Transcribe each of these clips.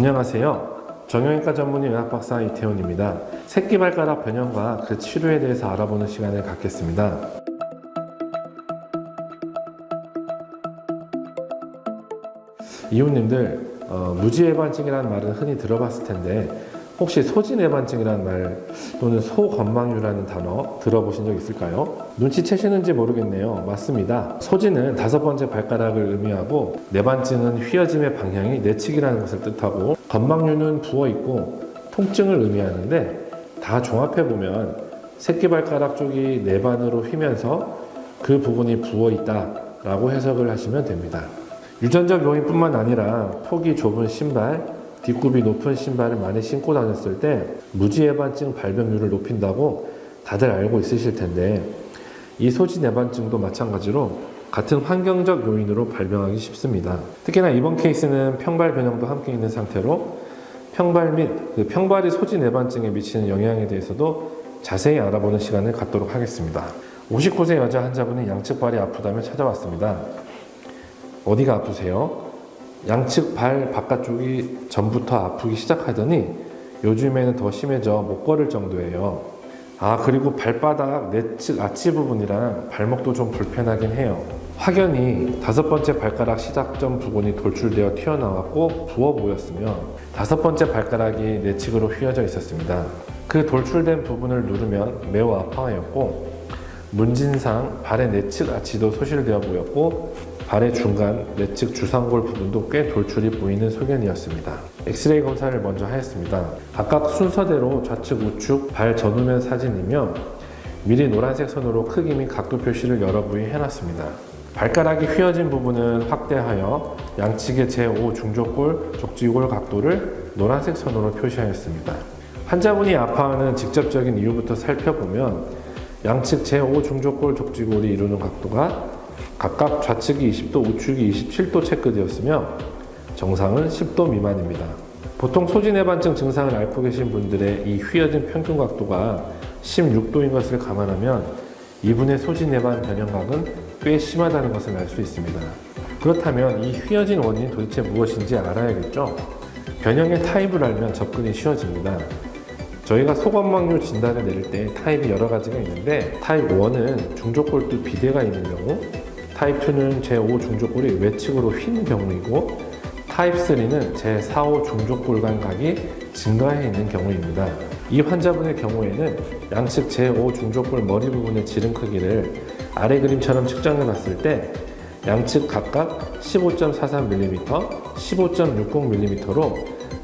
안녕하세요. 정형외과 전문의 의학박사 이태훈입니다. 새끼발가락 변형과 그 치료에 대해서 알아보는 시간을 갖겠습니다. 이웃님들, 어, 무지해반증이라는 말은 흔히 들어봤을 텐데 혹시 소진해반증이라는 말 또는 소건망류라는 단어 들어보신 적 있을까요? 눈치채시는지 모르겠네요. 맞습니다. 소진은 다섯 번째 발가락을 의미하고 내반증은 휘어짐의 방향이 내측이라는 것을 뜻하고 건망류는 부어 있고 통증을 의미하는데 다 종합해 보면 새끼발가락 쪽이 내반으로 휘면서 그 부분이 부어 있다 라고 해석을 하시면 됩니다. 유전적 요인뿐만 아니라 폭이 좁은 신발, 뒷굽이 높은 신발을 많이 신고 다녔을 때 무지해반증 발병률을 높인다고 다들 알고 있으실 텐데 이 소지내반증도 마찬가지로 같은 환경적 요인으로 발병하기 쉽습니다. 특히나 이번 케이스는 평발 변형도 함께 있는 상태로 평발 및그 평발이 소지내반증에 미치는 영향에 대해서도 자세히 알아보는 시간을 갖도록 하겠습니다. 59세 여자 환자분이 양측 발이 아프다며 찾아왔습니다. 어디가 아프세요? 양측 발 바깥쪽이 전부터 아프기 시작하더니 요즘에는 더 심해져 못 걸을 정도예요. 아, 그리고 발바닥 내측 아치 부분이랑 발목도 좀 불편하긴 해요. 확연히 다섯 번째 발가락 시작점 부분이 돌출되어 튀어나왔고 부어 보였으며 다섯 번째 발가락이 내측으로 휘어져 있었습니다. 그 돌출된 부분을 누르면 매우 아파하였고 문진상 발의 내측 아치도 소실되어 보였고 발의 중간 내측 주상골 부분도 꽤 돌출이 보이는 소견이었습니다. 엑스레이 검사를 먼저 하였습니다. 각각 순서대로 좌측 우측 발 전후면 사진이며 미리 노란색 선으로 크기 및 각도 표시를 여러 부위 해놨습니다. 발가락이 휘어진 부분은 확대하여 양측의 제5 중족골, 족지골 각도를 노란색 선으로 표시하였습니다. 환자분이 아파하는 직접적인 이유부터 살펴보면 양측 제5 중족골, 족지골이 이루는 각도가 각각 좌측이 20도, 우측이 27도 체크되었으며 정상은 10도 미만입니다. 보통 소진해반증 증상을 앓고 계신 분들의 이 휘어진 평균 각도가 16도인 것을 감안하면 이분의 소진해반 변형각은 꽤 심하다는 것을 알 수 있습니다. 그렇다면 이 휘어진 원인이 도대체 무엇인지 알아야겠죠? 변형의 타입을 알면 접근이 쉬워집니다. 저희가 소건망류 진단을 내릴 때 타입이 여러 가지가 있는데 타입 1은 중족골두 비대가 있는 경우 타입 2는 제5 중족골이 외측으로 휜 경우이고 타입 3는 제4, 5 중족골간 각이 증가해 있는 경우입니다. 이 환자분의 경우에는 양측 제5 중족골 머리 부분의 지름 크기를 아래 그림처럼 측정해 봤을 때 양측 각각 15.43mm, 15.60mm로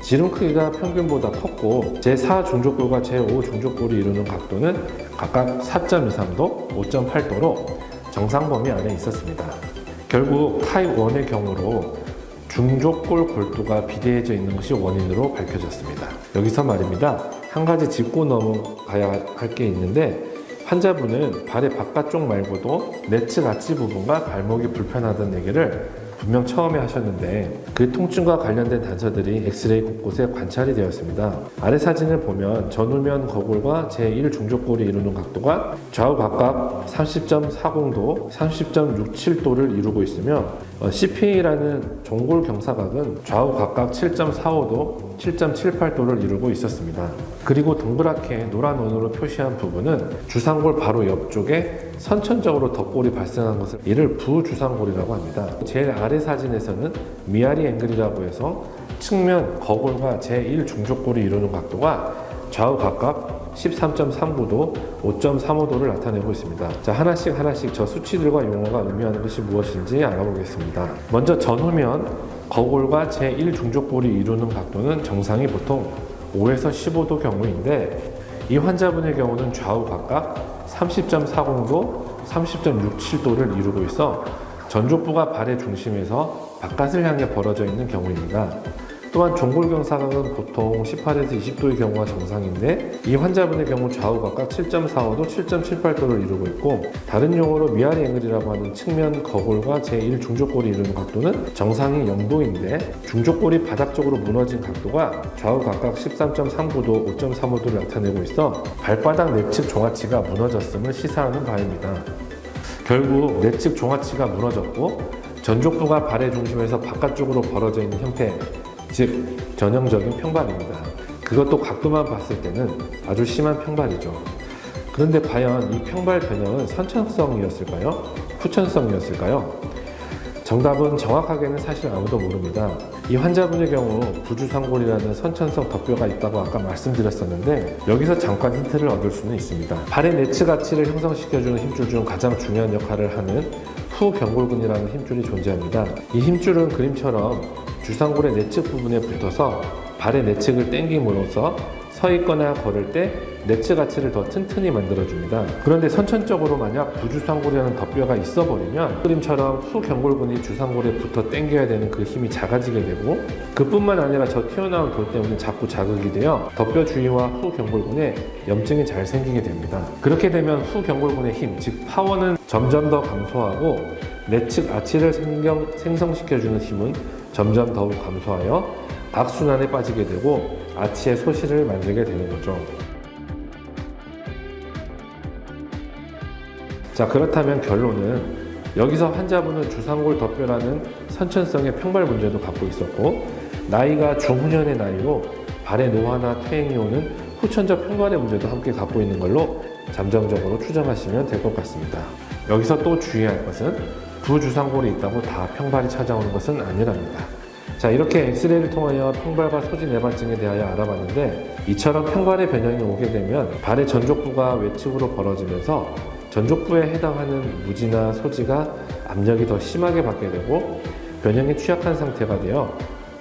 지름 크기가 평균보다 컸고 제4 중족골과 제5 중족골이 이루는 각도는 각각 4.23도, 5.8도로 정상 범위 안에 있었습니다. 결국 타입 1의 경우로 중족골 골두가 비대해져 있는 것이 원인으로 밝혀졌습니다. 여기서 말입니다. 한 가지 짚고 넘어가야 할 게 있는데 환자분은 발의 바깥쪽 말고도 내측 아치 부분과 발목이 불편하다는 얘기를 분명 처음에 하셨는데 그 통증과 관련된 단서들이 엑스레이 곳곳에 관찰이 되었습니다. 아래 사진을 보면 전후면 거골과 제1 중족골이 이루는 각도가 좌우 각각 30.40도, 30.67도를 이루고 있으며 어, CPA라는 종골 경사각은 좌우 각각 7.45도, 7.78도를 이루고 있었습니다. 그리고 동그랗게 노란 원으로 표시한 부분은 주상골 바로 옆쪽에 선천적으로 덧골이 발생한 것을 이를 부주상골이라고 합니다. 제일 아래 사진에서는 미아리 앵글이라고 해서 측면 거골과 제1 중족골이 이루는 각도가 좌우 각각 13.39도, 5.35도를 나타내고 있습니다. 자, 하나씩 하나씩 저 수치들과 용어가 의미하는 것이 무엇인지 알아보겠습니다. 먼저 전후면 거골과 제1 중족골이 이루는 각도는 정상이 보통 5에서 15도 경우인데 이 환자분의 경우는 좌우 각각 30.40도, 30.67도를 이루고 있어 전족부가 발의 중심에서 바깥을 향해 벌어져 있는 경우입니다. 또한 종골경사각은 보통 18에서 20도의 경우가 정상인데 이 환자분의 경우 좌우 각각 7.45도, 7.78도를 이루고 있고 다른 용어로 미아리 앵글이라고 하는 측면 거골과 제1 중족골이 이루는 각도는 정상이 0도인데 중족골이 바닥 쪽으로 무너진 각도가 좌우 각각 13.39도, 5.35도를 나타내고 있어 발바닥 내측 종아치가 무너졌음을 시사하는 바입니다. 결국 내측 종아치가 무너졌고 전족부가 발의 중심에서 바깥쪽으로 벌어져 있는 형태 즉 전형적인 평발입니다. 그것도 각도만 봤을 때는 아주 심한 평발이죠. 그런데 과연 이 평발 변형은 선천성이었을까요? 후천성이었을까요? 정답은 정확하게는 사실 아무도 모릅니다. 이 환자분의 경우 부주상골이라는 선천성 덮뼈가 있다고 아까 말씀드렸었는데 여기서 잠깐 힌트를 얻을 수는 있습니다. 발의 내츠 가치를 형성시켜주는 힘줄 중 가장 중요한 역할을 하는 후경골근이라는 힘줄이 존재합니다. 이 힘줄은 그림처럼 주상골의 내측 부분에 붙어서 발의 내측을 당김으로써 서 있거나 걸을 때 내츠 가치를 더 튼튼히 만들어줍니다. 그런데 선천적으로 만약 부주상골이라는 덮뼈가 있어버리면 그림처럼 후경골근이 주상골에 붙어 당겨야 되는 그 힘이 작아지게 되고 그뿐만 아니라 저 튀어나온 돌 때문에 자꾸 자극이 되어 덮뼈 주위와 후경골근에 염증이 잘 생기게 됩니다. 그렇게 되면 후경골근의 힘, 즉 파워는 점점 더 감소하고 내측 아치를 생성시켜주는 힘은 점점 더욱 감소하여 악순환에 빠지게 되고 아치의 소실을 만들게 되는 거죠. 자 그렇다면 결론은 여기서 환자분은 주상골 덮뼈라는 선천성의 평발 문제도 갖고 있었고 나이가 중후년의 나이로 발의 노화나 퇴행이 오는 후천적 평발의 문제도 함께 갖고 있는 걸로 잠정적으로 추정하시면 될 것 같습니다. 여기서 또 주의할 것은 부주상골이 있다고 다 평발이 찾아오는 것은 아니랍니다. 자 이렇게 엑스레이를 통하여 평발과 소진 내반증에 대하여 알아봤는데 이처럼 평발의 변형이 오게 되면 발의 전족부가 외측으로 벌어지면서 전족부에 해당하는 무지나 소지가 압력이 더 심하게 받게 되고 변형이 취약한 상태가 되어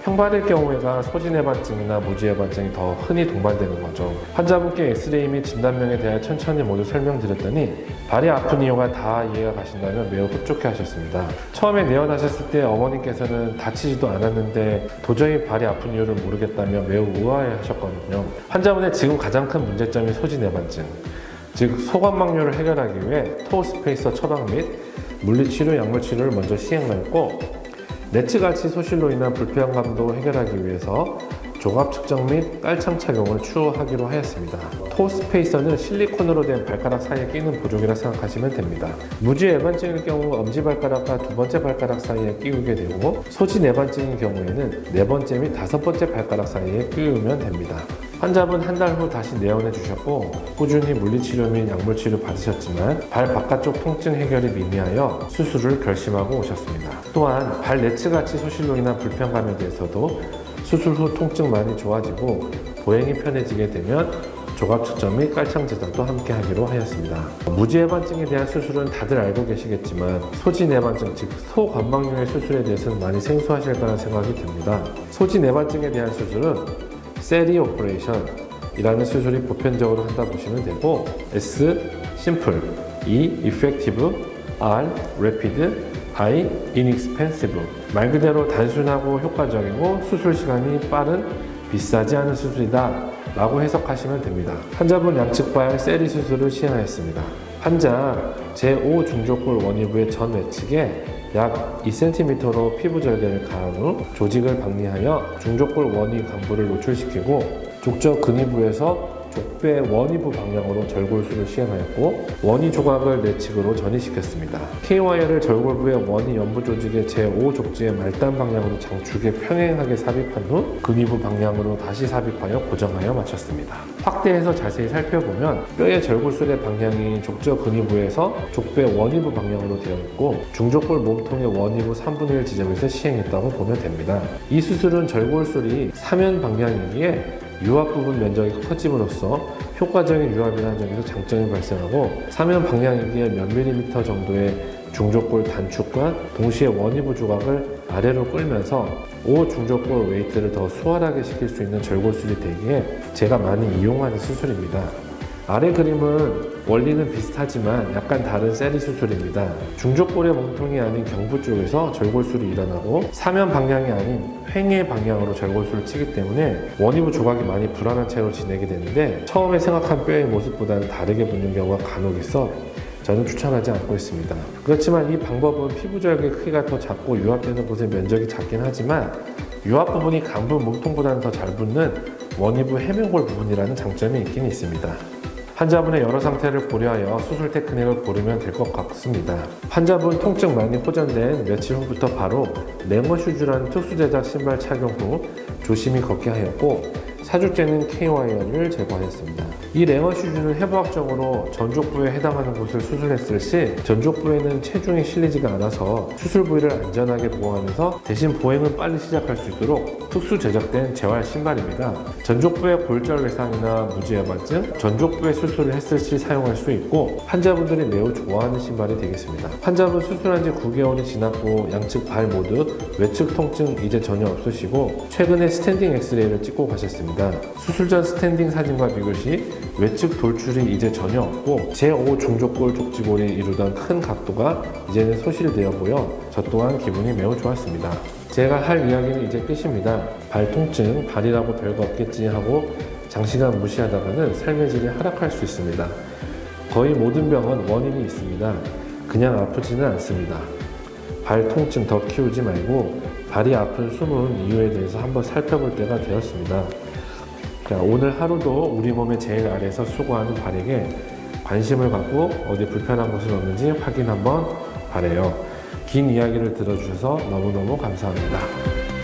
평발일 경우에가 소진해반증이나 무지해반증이 더 흔히 동반되는 거죠. 환자분께 엑스레이 및 진단명에 대해 천천히 모두 설명드렸더니 발이 아픈 이유가 다 이해가 가신다면 매우 흡족해 하셨습니다. 처음에 내원하셨을 때 어머님께서는 다치지도 않았는데 도저히 발이 아픈 이유를 모르겠다며 매우 우아해 하셨거든요. 환자분의 지금 가장 큰 문제점이 소진해반증. 즉 소관막류를 해결하기 위해 토스페이서 처방 및 물리치료, 약물치료를 먼저 시행하였고 내츠가치 소실로 인한 불편감도 해결하기 위해서 조갑 측정 및 깔창 착용을 추후하기로 하였습니다. 토 스페이서는 실리콘으로 된 발가락 사이에 끼는 보조기라 생각하시면 됩니다. 무지 애반증일 경우 엄지발가락과 두 번째 발가락 사이에 끼우게 되고 소지 애반증인 경우에는 네 번째 및 다섯 번째 발가락 사이에 끼우면 됩니다. 환자분 한 달 후 다시 내원해 주셨고 꾸준히 물리치료 및 약물치료 받으셨지만 발 바깥쪽 통증 해결이 미미하여 수술을 결심하고 오셨습니다. 또한 발 내츠가치 소실로 인한 불편감에 대해서도 수술 후 통증 많이 좋아지고 보행이 편해지게 되면 조갑 측정 및 깔창 제작도 함께 하기로 하였습니다. 무지해반증에 대한 수술은 다들 알고 계시겠지만 소지내반증 즉 소관막류의 수술에 대해서는 많이 생소하실 거라 생각이 듭니다. 소지내반증에 대한 수술은 세리 오퍼레이션이라는 수술이 보편적으로 한다 보시면 되고 S 심플, E 이펙티브, R 래피드, I inexpensive 말 그대로 단순하고 효과적이고 수술 시간이 빠른 비싸지 않은 수술이다 라고 해석하시면 됩니다. 환자분 양측발 세리 수술을 시행하였습니다. 환자 제5 중족골 원위부의 전 외측에 약 2cm로 피부 절개를 가한 후 조직을 박리하여 중족골 원위 간부를 노출시키고 족저 근위부에서 족배 원위부 방향으로 절골술을 시행하였고 원위 조각을 내측으로 전이시켰습니다. K와이어를 절골부의 원위 연부 조직의 제5 족지의 말단 방향으로 장축에 평행하게 삽입한 후 근위부 방향으로 다시 삽입하여 고정하여 마쳤습니다. 확대해서 자세히 살펴보면 뼈의 절골술의 방향이 족저 근위부에서 족배 원위부 방향으로 되어 있고 중족골 몸통의 원위부 3분의 1 지점에서 시행했다고 보면 됩니다. 이 수술은 절골술이 사면 방향이기에 유압 부분 면적이 커짐으로써 효과적인 유압이라는 점에서 장점이 발생하고 사면 방향이기에 몇 밀리미터 정도의 중족골 단축과 동시에 원위부 조각을 아래로 끌면서 5 중족골 웨이트를 더 수월하게 시킬 수 있는 절골술이 되기에 제가 많이 이용하는 수술입니다. 아래 그림은 원리는 비슷하지만 약간 다른 세리 수술입니다. 중족골의 몸통이 아닌 경부 쪽에서 절골술이 일어나고 사면 방향이 아닌 횡의 방향으로 절골술을 치기 때문에 원위부 조각이 많이 불안한 채로 지내게 되는데 처음에 생각한 뼈의 모습보다는 다르게 붙는 경우가 간혹 있어 저는 추천하지 않고 있습니다. 그렇지만 이 방법은 피부절개 크기가 더 작고 유압되는 곳의 면적이 작긴 하지만 유압 부분이 간부 몸통보다는 더 잘 붙는 원위부 해면골 부분이라는 장점이 있긴 있습니다. 환자분의 여러 상태를 고려하여 수술 테크닉을 고르면 될 것 같습니다. 환자분 통증 많이 호전된 며칠 후부터 바로 레머 슈즈라는 특수 제작 신발 착용 후 조심히 걷게 하였고 사죽제는 K와이어를 제거하였습니다. 이 레머 슈즈는 해부학적으로 전족부에 해당하는 곳을 수술했을 시 전족부에는 체중이 실리지가 않아서 수술 부위를 안전하게 보호하면서 대신 보행은 빨리 시작할 수 있도록 특수 제작된 재활 신발입니다. 전족부의 골절 외상이나 무지해반증, 전족부에 수술을 했을 시 사용할 수 있고 환자분들이 매우 좋아하는 신발이 되겠습니다. 환자분 수술한 지 9개월이 지났고 양측 발 모두 외측 통증 이제 전혀 없으시고 최근에 스탠딩 엑스레이를 찍고 가셨 습니다. 수술 전 스탠딩 사진과 비교 시 외측 돌출이 이제 전혀 없고 제5 중족골 족지골이 이루던 큰 각도가 이제는 소실되어 보여 저 또한 기분이 매우 좋았습니다. 제가 할 이야기는 이제 끝입니다. 발 통증, 발이라고 별거 없겠지 하고 장시간 무시하다가는 삶의 질이 하락할 수 있습니다. 거의 모든 병은 원인이 있습니다. 그냥 아프지는 않습니다. 발 통증 더 키우지 말고 발이 아픈 숨은 이유에 대해서 한번 살펴볼 때가 되었습니다. 자, 오늘 하루도 우리 몸의 제일 아래에서 수고하는 발에게 관심을 갖고 어디 불편한 곳은 없는지 확인 한번 바래요. 긴 이야기를 들어주셔서 너무너무 감사합니다.